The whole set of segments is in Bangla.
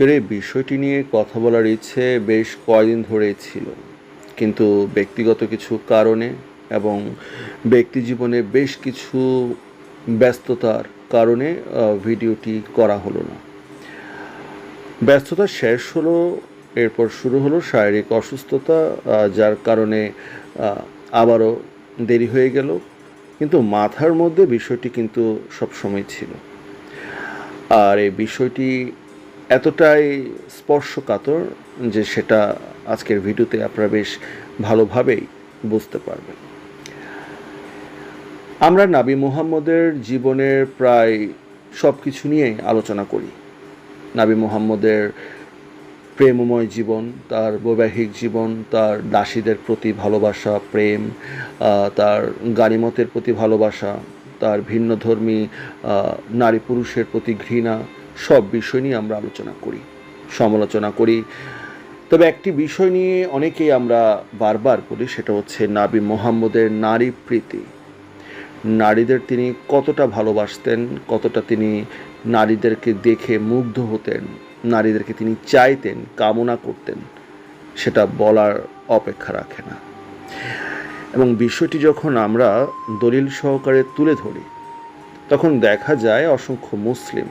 আজকের এই বিষয়টি নিয়ে কথা বলার ইচ্ছে বেশ কয়দিন ধরেই ছিল। কিন্তু ব্যক্তিগত কিছু কারণে এবং ব্যক্তি জীবনে বেশ কিছু ব্যস্ততার কারণে ভিডিওটি করা হলো না। ব্যস্ততা শেষ হলো, এরপর শুরু হলো শারীরিক অসুস্থতা যার কারণে আবারও দেরি হয়ে গেল। কিন্তু মাথার মধ্যে বিষয়টি কিন্তু সবসময় ছিল। আর এই বিষয়টি এতটাই স্পর্শকাতর যে সেটা আজকের ভিডিওতে আপনারা বেশ ভালোভাবেই বুঝতে পারবেন। আমরা নাবি মুহাম্মদের জীবনের প্রায় সব কিছু নিয়েই আলোচনা করি। নাবি মুহাম্মদের প্রেমময় জীবন তার বৈবাহিক জীবন তার দাসীদের প্রতি ভালোবাসা প্রেম তার গানিমতের প্রতি ভালোবাসা তার ভিন্নধর্মী আহ, নারী পুরুষের প্রতি ঘৃণা সব বিষয় নিয়ে আমরা আলোচনা করি, সমালোচনা করি। তবে একটি বিষয় নিয়ে অনেকেই আমরা বারবার বলি, সেটা হচ্ছে নাবি মোহাম্মদের নারী প্রীতি। নারীদের তিনি কতটা ভালোবাসতেন, কতটা তিনি নারীদেরকে দেখে মুগ্ধ হতেন, নারীদেরকে তিনি চাইতেন, কামনা করতেন, সেটা বলার অপেক্ষা রাখে না। এবং বিষয়টি যখন আমরা দলিল সহকারে তুলে ধরি, তখন দেখা যায় অসংখ্য মুসলিম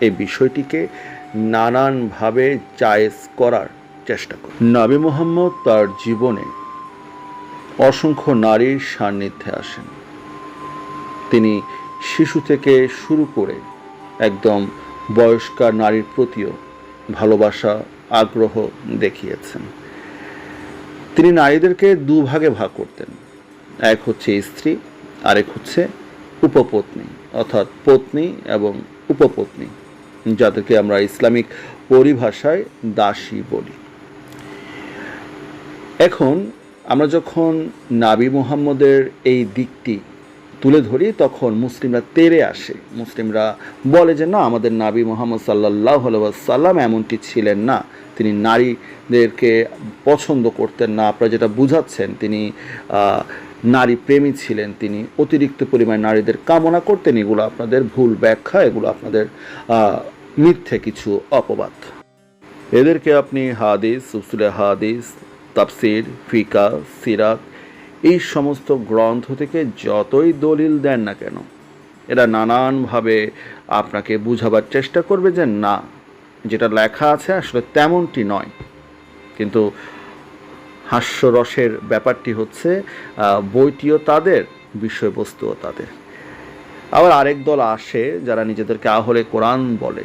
এই বিষয়টিকে নানানভাবে জায়েজ করার চেষ্টা করে। নবী মোহাম্মদ তার জীবনে অসংখ্য নারীর সান্নিধ্যে আসেন। তিনি শিশু থেকে শুরু করে একদম বয়স্কার নারীর প্রতিও ভালোবাসা, আগ্রহ দেখিয়েছেন। তিনি নারীদেরকে দুভাগে ভাগ করতেন। এক হচ্ছে স্ত্রী, আরেক হচ্ছে উপপত্নী, অর্থাৎ পত্নী এবং উপপত্নী। যাদেরকে আমরা ইসলামিক পরিভাষায় দাসী বলি। এখন আমরা যখন নাবি মুহাম্মদের এই দিকটি তুলে ধরি, তখন মুসলিমরা তেরে আসে। মুসলিমরা বলে যে, না, আমাদের নাবি মোহাম্মদ সাল্লাহ সাল্লাম এমনটি ছিলেন না। তিনি নারীদেরকে পছন্দ করতেন না। আপনারা যেটা বুঝাচ্ছেন, তিনি নারী প্রেমী ছিলেন। তিনি অতিরিক্ত পরিমাণে নারীদের কামনা করতেন। এগুলো আপনাদের ভুল ব্যাখ্যা। এগুলো আপনাদের মিথ্যে কিছু অপবাদ। এদেরকে আপনি হাদিস, উসুলে হাদিস, তাফসির, ফিকা, সিরাত, এই সমস্ত গ্রন্থ থেকে যতই দলিল দেন না কেন, এরা নানানভাবে আপনাকে বুঝাবার চেষ্টা করবে যে না, যেটা লেখা আছে আসলে তেমনটি নয়। কিন্তু হাস্যরসের ব্যাপারটি হচ্ছে বইটিও তাদের, বিষয়বস্তুও তাদের। আবার আরেক দল আসে যারা নিজেদেরকে আহলে কোরআন বলে।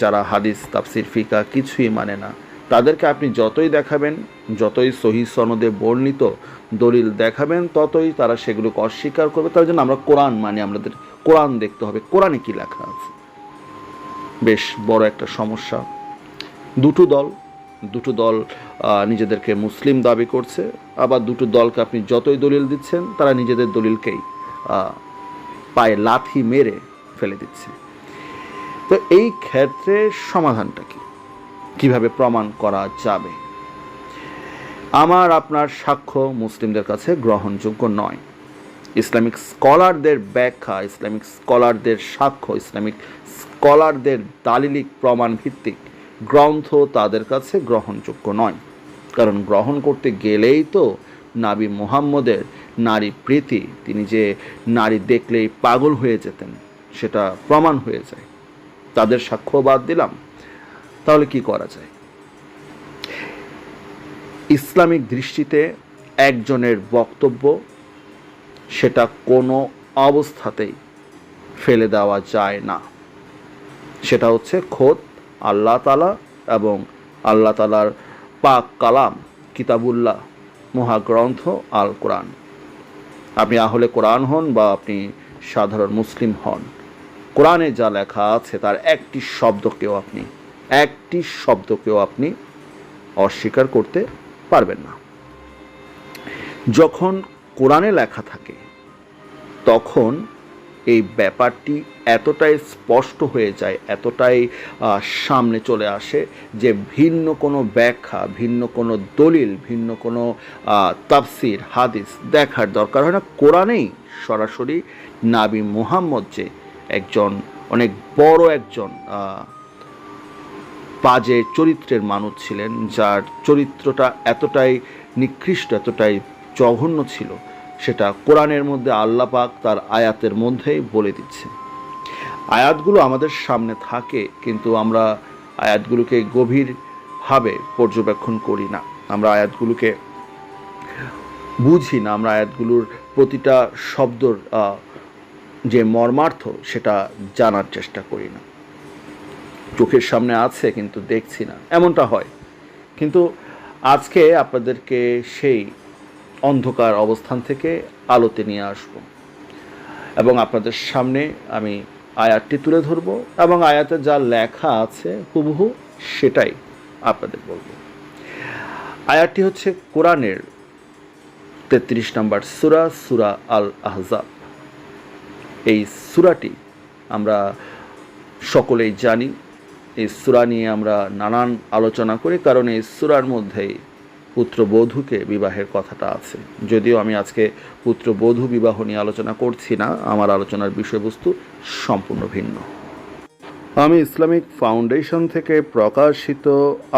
যারা হাদিস, তাফসির ফিকা কিছুই মানে না। তাদেরকে আপনি যতই দেখাবেন, যতই সহি সনদে বর্ণিত দলিল দেখাবেন, ততই তারা সেগুলোকে অস্বীকার করবে। তার জন্য আমরা কোরআন মানে আমাদের কোরআন দেখতে হবে। কোরআনে কি লেখা আছে? বেশ বড় একটা সমস্যা। দুটো দল দুটো দল নিজেদেরকে মুসলিম দাবি করছে। আবার দুটো দলকে আপনি যতই দলিল দিচ্ছেন, তারা নিজেদের দলিলকেই পায়ে লাথি মেরে ফেলে দিচ্ছে। তো এই ক্ষেত্রে সমাধানটা কি? কীভাবে প্রমাণ করা যাবে? আমার, আপনার সাক্ষ্য মুসলিমদের কাছে গ্রহণযোগ্য নয়। ইসলামিক স্কলারদের ব্যাখ্যা, ইসলামিক স্কলারদের সাক্ষ্য, ইসলামিক স্কলারদের দালিলিক প্রমাণ ভিত্তিক গ্রন্থ তাদের কাছে গ্রহণযোগ্য নয়। কারণ গ্রহণ করতে গেলেই তো নাবি মুহাম্মদের নারী প্রীতি, তিনি যে নারী দেখলেই পাগল হয়ে যেতেন, সেটা প্রমাণ হয়ে যায়। তাদের সাক্ষ্য বাদ দিলাম, তাহলে কি করা যায়? ইসলামিক দৃষ্টিতে একজনের বক্তব্য সেটা কোনো অবস্থাতেই ফেলে দেওয়া যায় না। সেটা হচ্ছে খোদ আল্লাহ তালা এবং আল্লাহ তালার পাক কালাম, কিতাবুল্লাহ, মহাগ্রন্থ আল কোরআন আপনি আহলে কোরআন হন বা আপনি সাধারণ মুসলিম হন। কোরআনে যা লেখা আছে তার একটি শব্দকেও আপনি, একটি শব্দকেও আপনি অস্বীকার করতে পারবেন না। যখন কোরআনে লেখা থাকে, তখন এই ব্যাপারটি এতটাই স্পষ্ট হয়ে যায়, এতটাই সামনে চলে আসে যে ভিন্ন কোনো ব্যাখ্যা, ভিন্ন কোনো দলিল, ভিন্ন কোনো তাফসির, হাদিস দেখার দরকার হয় না। কোরআনেই সরাসরি নাবি মুহাম্মদ যে একজন, অনেক বড় একজন বাজে চরিত্রের মানুষ ছিলেন, যার চরিত্রটা এতটাই নিকৃষ্ট, এতটাই জঘন্য ছিল, সেটা কোরআনের মধ্যে আল্লাহ পাক তার আয়াতের মধ্যেই বলে দিচ্ছে আয়াতগুলো আমাদের সামনে থাকে, কিন্তু আমরা আয়াতগুলোকে গভীরভাবে পর্যবেক্ষণ করি না। আমরা আয়াতগুলোকে বুঝি না, আমরা আয়াতগুলোর প্রতিটা শব্দর যে মর্মার্থ, সেটা জানার চেষ্টা করি না। চোখের সামনে আছে, কিন্তু দেখছি না। এমনটা হয়। কিন্তু আজকে আপনাদেরকে সেই অন্ধকার অবস্থান থেকে আলোতে নিয়ে আসব। এবং আপনাদের সামনে আমি আয়াতটি তুলে ধরব এবং আয়াতে যা লেখা আছে, হুবহু সেটাই আপনাদের বলব। আয়াতটি হচ্ছে কোরআনের তেত্রিশ নম্বর সুরা সুরা আল আহজাব এই সুরাটি আমরা সকলেই জানি। এই সুরা নিয়ে আমরা নানান আলোচনা করি, কারণ এই সুরার মধ্যেই পুত্রবধূকে বিবাহের কথাটা আছে। যদিও আমি আজকে পুত্রবধূ বিবাহ নিয়ে আলোচনা করছি না, আমার আলোচনার বিষয়বস্তু সম্পূর্ণ ভিন্ন। আমি ইসলামিক ফাউন্ডেশন থেকে প্রকাশিত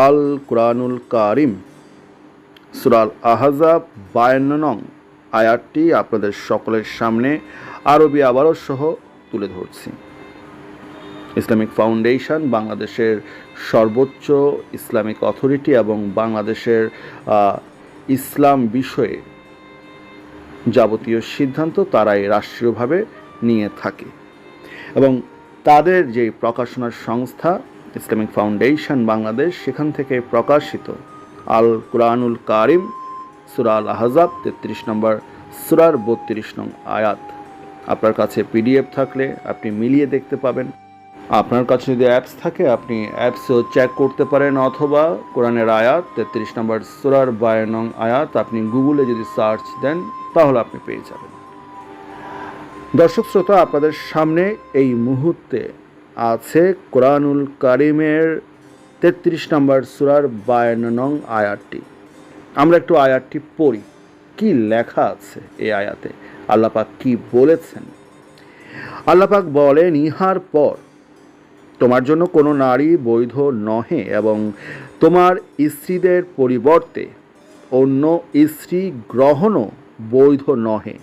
আল কুরআনুল কারিম, সুরাল আহাজাব বায়ান্ন নং আয়াতটি আপনাদের সকলের সামনে আরবি আবারও সহ তুলে ধরছি। ইসলামিক ফাউন্ডেশন বাংলাদেশের সর্বোচ্চ ইসলামিক অথরিটি এবং বাংলাদেশের ইসলাম বিষয়ে যাবতীয় সিদ্ধান্ত তারাই রাষ্ট্রীয়ভাবে নিয়ে থাকে। এবং তাদের যে প্রকাশনার সংস্থা ইসলামিক ফাউন্ডেশন বাংলাদেশ, সেখান থেকে প্রকাশিত আল কুরআনুল কারিম, সুরা আল আহজাব তেত্রিশ নম্বর, সুরার বত্রিশ নং আয়াত। আপনার কাছে পিডিএফ থাকলে আপনি মিলিয়ে দেখতে পাবেন। আপনার কাছে যদি অ্যাপস থাকে, আপনি অ্যাপসও চেক করতে পারেন, অথবা কোরআনের আয়াত, তেত্রিশ নম্বর সুরার বায় নং আয়াত, আপনি গুগলে যদি সার্চ দেন, তাহলে আপনি পেয়ে যাবেন। দর্শক শ্রোতা, আপনাদের সামনে এই মুহূর্তে আছে কোরআনুল কারিমের তেত্রিশ নম্বর সুরার বায়ান্ন নং আয়াতটি। আমরা একটু আয়াতটি পড়ি। কি লেখা আছে এই আয়াতে? আল্লাপাক কি বলেছেন? আল্লাপাক বলেন, ইহার পর তোমার জন্য কোনো নারী বৈধ নহে এবং তোমার স্ত্রীদের পরিবর্তে অন্য স্ত্রী গ্রহণও বৈধ নহে।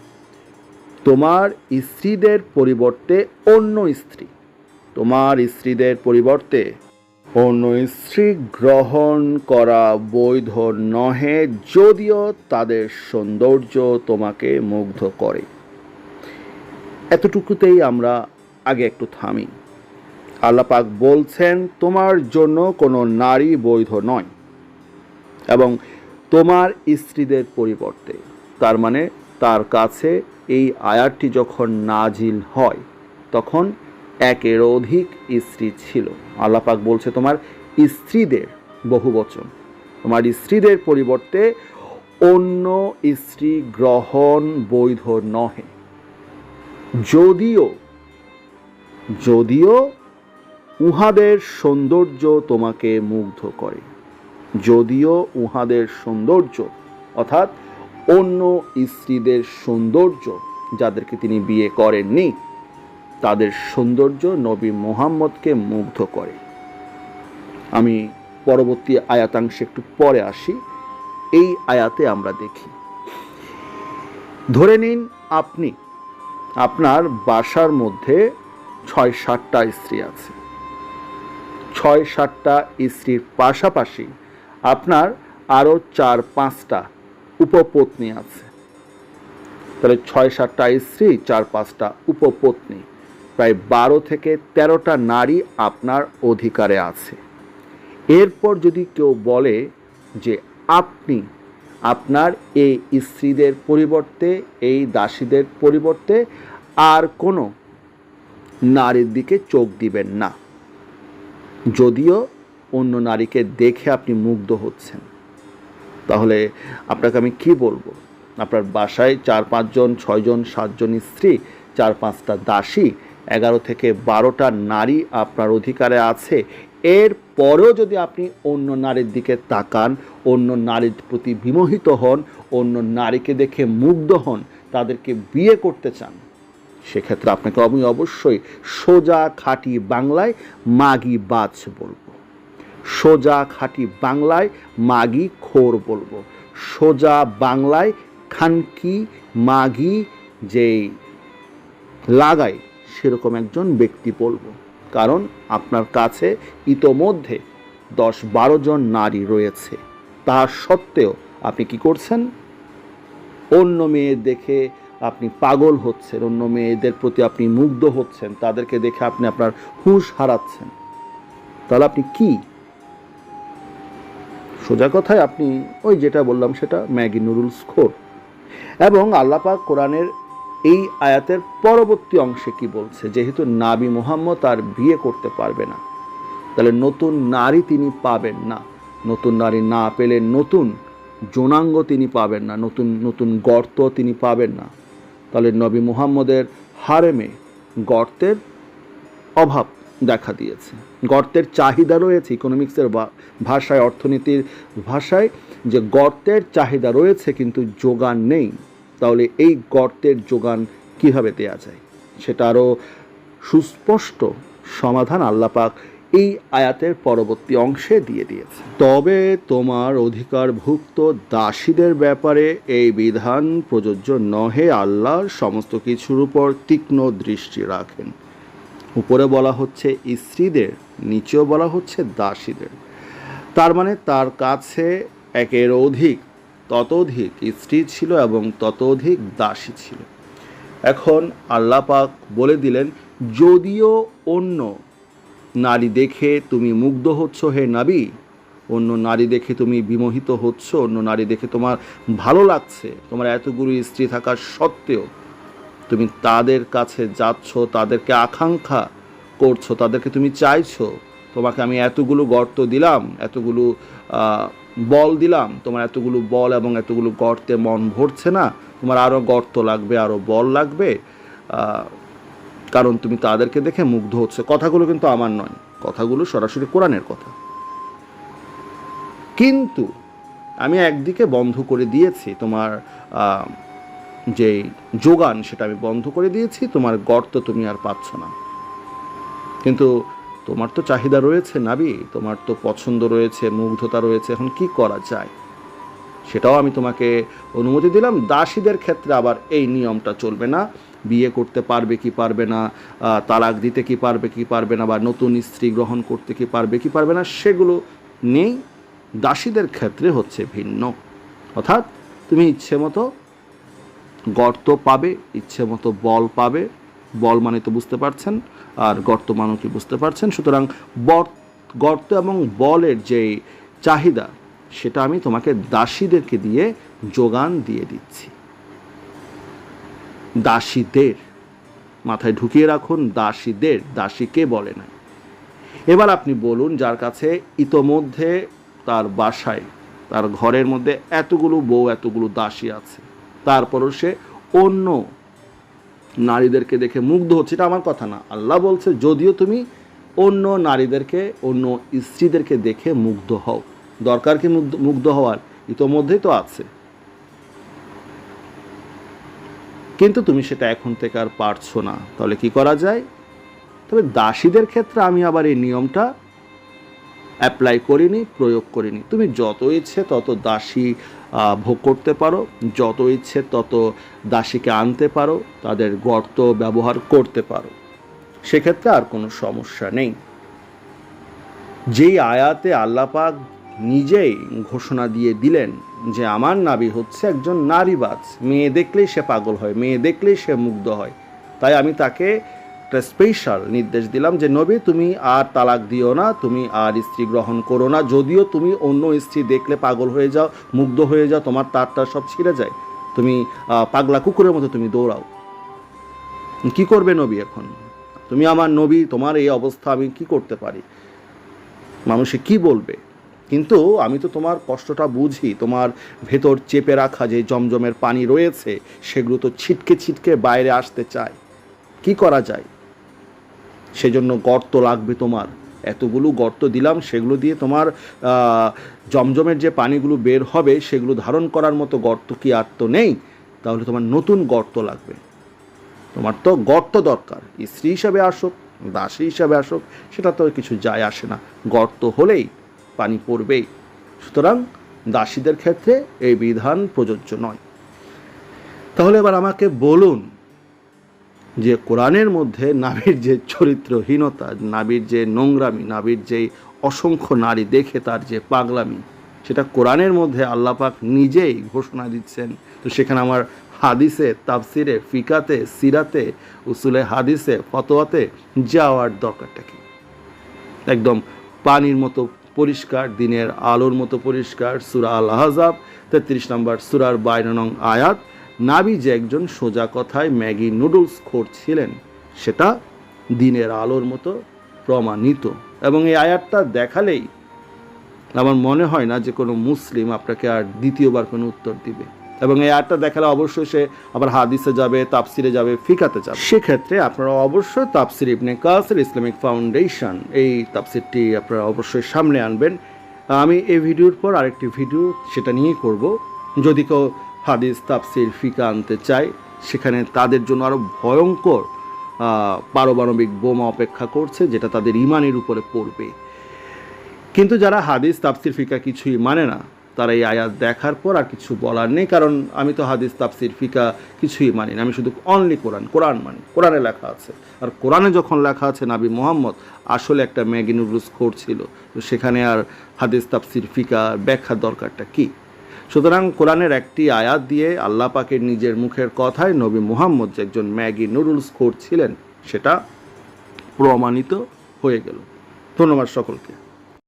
তোমার স্ত্রীদের পরিবর্তে অন্য স্ত্রী। তোমার স্ত্রীদের পরিবর্তে অন্য স্ত্রী গ্রহণ করা বৈধ নহে, যদিও তাদের সৌন্দর্য তোমাকে মুগ্ধ করে। এতটুকুতেই আমরা আগে একটু থামি। আল্লাপাক বলছেন, তোমার জন্য কোনো নারী বৈধ নয় এবং তোমার স্ত্রীদের পরিবর্তে। তার মানে তার কাছে এই আয়াতটি যখন নাজিল হয়, তখন একের অধিক স্ত্রী ছিল। আল্লাপাক বলছে, তোমার স্ত্রীদের বহু বচন। তোমার স্ত্রীদের পরিবর্তে অন্য স্ত্রী গ্রহণ বৈধ নহে। যদিও যদিও উহাদের সৌন্দর্য তোমাকে মুগ্ধ করে। যদিও উহাদের সৌন্দর্য, অর্থাৎ অন্য স্ত্রীদের সৌন্দর্য যাদেরকে তিনি বিয়ে করেননি তাদের সৌন্দর্য নবী মোহাম্মদকে মুগ্ধ করে। আমি পরবর্তী আয়াতাংশে একটু পরে আসি। এই আয়াতে আমরা দেখি। ধরে নিন আপনি, আপনার বাসার মধ্যে ছয় সাতটা স্ত্রী আছে। ছয় সাতটা স্ত্রীর পাশাপাশি আপনার আরও চার পাঁচটা উপপত্নী আছে। তাহলে ছয় সাতটা স্ত্রী, চার পাঁচটা উপপত্নী। প্রায় বারো থেকে তেরোটা নারী আপনার অধিকারে আছে। এরপর যদি কেউ বলে যে আপনি আপনার এই স্ত্রীদের পরিবর্তে, এই দাসীদের পরিবর্তে আর কোনো নারীর দিকে চোখ দিবেন না। যদিও অন্য নারীকে দেখে আপনি মুগ্ধ হচ্ছেন। তাহলে আপনাকে আমি কি বলব? আপনার বাসায় চার পাঁচজন, ছয়জন, সাতজন স্ত্রী, চার পাঁচটা দাসী এগারো থেকে বারোটা নারী আপনার অধিকারে আছে। এর পরেও যদি আপনি অন্য নারীর দিকে তাকান, অন্য নারীর প্রতি বিমোহিত হন, অন্য নারীকে দেখে মুগ্ধ হন, তাদেরকে বিয়ে করতে চান, সেক্ষেত্রে আপনাকে আমি অবশ্যই সোজা খাঁটি বাংলায় মাগি বাজ বলব। সোজা খাঁটি বাংলায় মাগি খোর বলব। সোজা বাংলায় খানকি মাগি যেই লাগায় সেরকম একজন ব্যক্তি বলব। কারণ আপনার কাছে ইতোমধ্যে দশ বারো জন নারী রয়েছে। তা সত্ত্বেও আপনি কি করছেন? অন্য মেয়ে দেখে আপনি পাগল হচ্ছেন, অন্য মেয়েদের প্রতি আপনি মুগ্ধ হচ্ছেন, তাদেরকে দেখে আপনি আপনার হুঁশ হারাচ্ছেন। তাহলে আপনি কি? সোজা কথায় আপনি ওই যেটা বললাম সেটা ম্যাগি নুডলস খোর। এবং আল্লাপাক কোরআনের এই আয়াতের পরবর্তী অংশে কি বলছে? যেহেতু নাবি মোহাম্মদ আর বিয়ে করতে পারবে না, তাহলে নতুন নারী তিনি পাবেন না। নতুন নারী না পেলে নতুন যৌনাঙ্গ তিনি পাবেন না, নতুন নতুন গর্ত তিনি পাবেন না। তাহলে নবী মুহাম্মদের হারেমে গর্তের অভাব দেখা দিয়েছে। গর্তের চাহিদা রয়েছে ইকোনমিক্সের ভাষায়, অর্থনীতির ভাষায় যে গর্তের চাহিদা রয়েছে, কিন্তু যোগান নেই। তাহলে এই গর্তের যোগান কীভাবে দেয়া যায়? সেটা আরও সুস্পষ্ট সমাধান আল্লাপাক এই আয়াতের পরবর্তী অংশে দিয়ে দিয়েছে তবে তোমার অধিকারভুক্ত দাসীদের ব্যাপারে এই বিধান প্রযোজ্য নহে, আল্লাহ সমস্ত কিছুর উপর তীক্ষ্ণ দৃষ্টি রাখেন। উপরে বলা হচ্ছে স্ত্রীদের, নিচেও বলা হচ্ছে দাসীদের। তার মানে তার কাছে একের অধিক ততোধিক স্ত্রী ছিল এবং ততোধিক দাসী ছিল। এখন আল্লাহ পাক বলে দিলেন, যদিও অন্য নারী দেখে তুমি মুগ্ধ হচ্ছ হে নাবি, অন্য নারী দেখে তুমি বিমোহিত হচ্ছ, অন্য নারী দেখে তোমার ভালো লাগছে, তোমার এতগুলো স্ত্রী থাকার সত্ত্বেও তুমি তাদের কাছে যাচ্ছ, তাদেরকে আকাঙ্ক্ষা করছ, তাদেরকে তুমি চাইছো, তোমাকে আমি এতগুলো গর্ত দিলাম, এতগুলো বল দিলাম, তোমার এতগুলো বল এবং এতগুলো গর্তে মন ভরছে না, তোমার আরও গর্ত লাগবে আরও বল লাগবে কারণ তুমি তাদেরকে দেখে মুগ্ধ হচ্ছে। কথাগুলো কিন্তু আমার নয়, কথাগুলো সরাসরি কোরআনের কথা। কিন্তু আমি একদিকে বন্ধ করে দিয়েছি তোমার যে যোগান, সেটা আমি বন্ধ করে দিয়েছি, তোমার গর্ত তুমি আর পাচ্ছ না। কিন্তু তোমার তো চাহিদা রয়েছে নাবি, তোমার তো পছন্দ রয়েছে, মুগ্ধতা রয়েছে, এখন কি করা যায়? সেটাও আমি তোমাকে অনুমতি দিলাম, দাসীদের ক্ষেত্রে আবার এই নিয়মটা চলবে না। বিয়ে করতে পারবে কি পারবে না তালাক দিতে কি পারবে কি পারবে না, বা নতুন স্ত্রী গ্রহণ করতে কি পারবে কি পারবে না, সেগুলো নেই। দাসীদের ক্ষেত্রে হচ্ছে ভিন্ন। অর্থাৎ তুমি ইচ্ছে মতো গর্ত পাবে, ইচ্ছে মতো বল পাবে। বল মানে তো বুঝতে পারছেন আর গর্ত মানে কি বুঝতে পারছেন? সুতরাং গর্ত এবং বলের যে চাহিদা, সেটা আমি তোমাকে দাসীদেরকে দিয়ে যোগান দিয়ে দিচ্ছি। দাসীদের মাথায় ঢুকিয়ে রাখুন, দাসীদের, দাসীকে বলে না এবার আপনি বলুন, যার কাছে ইতোমধ্যে তার বাসায়, তার ঘরের মধ্যে এতগুলো বউ, এতগুলো দাসী আছে, তারপরও সে অন্য নারীদেরকে দেখে মুগ্ধ হচ্ছে, এটা আমার কথা না। আল্লাহ বলছে, যদিও তুমি অন্য নারীদেরকে, অন্য স্ত্রীদেরকে দেখে মুগ্ধ হও। দরকার কি মুগ্ধ মুগ্ধ হওয়ার? ইতোমধ্যেই তো আছে। কিন্তু তুমি সেটা এখন থেকে আর পারছ না। তাহলে কি করা যায়? তবে দাসীদের ক্ষেত্রে আমি আবার এই নিয়মটা অ্যাপ্লাই করিনি, প্রয়োগ করিনি। তুমি যত ইচ্ছে তত দাসী ভোগ করতে পারো। যত ইচ্ছে তত দাসীকে আনতে পারো, তাদের গর্ত ব্যবহার করতে পারো। সেক্ষেত্রে আর কোনো সমস্যা নেই। যেই আয়াতে আল্লাপাক নিজেই ঘোষণা দিয়ে দিলেন যে, আমার নাবি হচ্ছে একজন নারীবাজ। মেয়ে দেখলেই সে পাগল হয়, মেয়ে দেখলেই সে মুগ্ধ হয়। তাই আমি তাকে একটা স্পেশাল নির্দেশ দিলাম যে, নবী, তুমি আর তালাক দিও না, তুমি আর স্ত্রী গ্রহণ করো না। যদিও তুমি অন্য স্ত্রী দেখলে পাগল হয়ে যাও, মুগ্ধ হয়ে যাও, তোমার তারটা সব ছিঁড়ে যায়। তুমি পাগলা কুকুরের মতো তুমি দৌড়াও। কি করবে নবী এখন? তুমি আমার নবী, তোমার এই অবস্থা আমি কি করতে পারি? মানুষে কি বলবে? কিন্তু আমি তো তোমার কষ্টটা বুঝি, তোমার ভেতর চেপে রাখা যে জমজমের পানি রয়েছে, সেগুলো তো ছিটকে ছিটকে বাইরে আসতে চায়। কি করা যায়? সেজন্য গর্ত লাগবে তোমার। এতগুলো গর্ত দিলাম, সেগুলো দিয়ে তোমার জমজমের যে পানিগুলো বের হবে, সেগুলো ধারণ করার মতো গর্ত কি আর তো নেই? তাহলে তোমার নতুন গর্ত লাগবে। তোমার তো গর্ত দরকার। স্ত্রী হিসাবে আসুক, দাসী হিসাবে আসুক, সেটা তো কিছু যায় আসে না। গর্ত হলেই পানি পড়বেই। সুতরাং দাসীদের ক্ষেত্রে এই বিধান প্রযোজ্য নয়। তাহলে এবার আমাকে বলুন যে কোরআনের মধ্যে নাবির যে চরিত্রহীনতা, নাবির যে নোংরামি, নাবির যে অসংখ্য নারী দেখে তার যে পাগলামি, সেটা কোরআনের মধ্যে আল্লাপাক নিজেই ঘোষণা দিচ্ছেন। তো সেখানে আমার হাদিসে, তাফসিরে, ফিকাতে, সিরাতে, উসুলে হাদিসে, ফতোয়াতে যাওয়ার দরকারটা কি? একদম পানির মতো পরিষ্কার, দিনের আলোর মতো পরিষ্কার, সুরা আল আহজাব তেত্রিশ নম্বর সুরার বাইর নং আয়াত। নাবি যে একজন সোজা কথায় ম্যাগি নুডলস খোর ছিলেন সেটা দিনের আলোর মতো প্রমাণিত। এবং এই আয়াতটা দেখালেই আমার মনে হয় না যে কোনো মুসলিম আপনাকে আর দ্বিতীয়বার কোনো উত্তর দিবে। এবং এই আয়াতটা দেখালে অবশ্যই সে আবার হাদিসে যাবে তাপসিরে যাবে, ফিকাতে যাবে। সেক্ষেত্রে আপনারা অবশ্যই তাফসির ইবনে কাসির ইসলামিক ফাউন্ডেশন, এই তাপসিরটি আপনারা অবশ্যই সামনে আনবেন। আমি এই ভিডিওর পর আরেকটি ভিডিও সেটা নিয়েই করব। যদি কেউ হাদিস তাফসির ফিকা আনতে চায়। সেখানে তাদের জন্য আরও ভয়ঙ্কর পারমাণবিক বোমা অপেক্ষা করছে, যেটা তাদের ইমানের উপরে পড়বে। কিন্তু যারা হাদিস তাফসির ফিকা কিছুই মানে না, তারা এই আয়াত দেখার পর আর কিছু বলার নেই, কারণ আমি তো হাদিস তাফসির ফিকা কিছুই মানি না। আমি শুধু অনলি কোরআন কোরআন মানি, কোরআনে লেখা আছে। আর কোরআনে যখন লেখা আছে, নাবি মোহাম্মদ আসলে একটা ম্যাগি নুডলস ছিল তো সেখানে আর হাদিস তাফসির ফিকা ব্যাখ্যার দরকারটা কি? সুতরাং কোরআনের একটি আয়াত দিয়ে আল্লাহ পাকের নিজের মুখের কথায় নবী মুহাম্মদ যে একজন ম্যাগি নুডলস খোর ছিলেন, সেটা প্রমাণিত হয়ে গেল। ধন্যবাদ সকলকে।